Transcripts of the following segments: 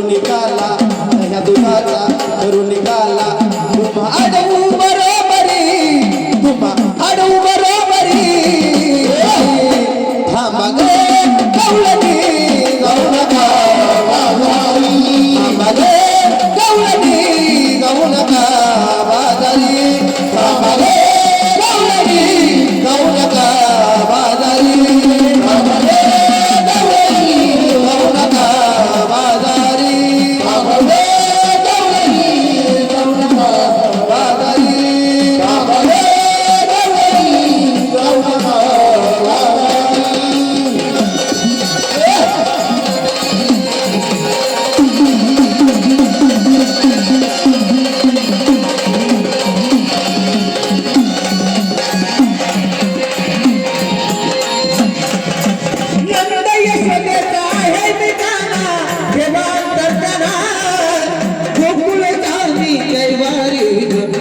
turun nikala, hanya kata.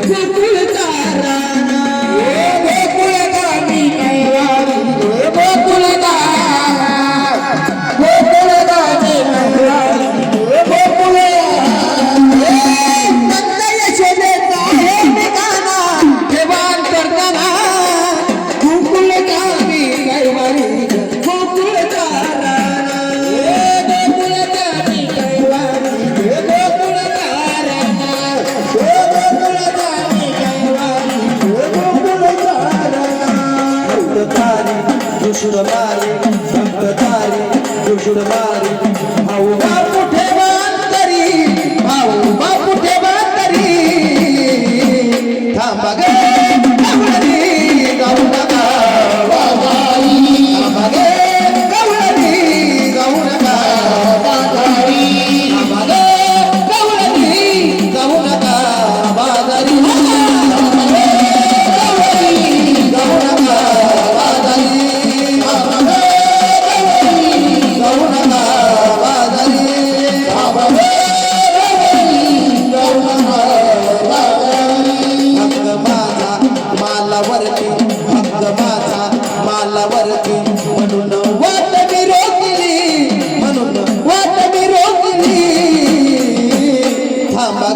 Yeah. जोशुडबारी संतकारी जोशुडबारी मालावरती भक्त माझा मालावरती म्हणून वाट मी रोखली म्हणून वाट मी रोखली. थांबा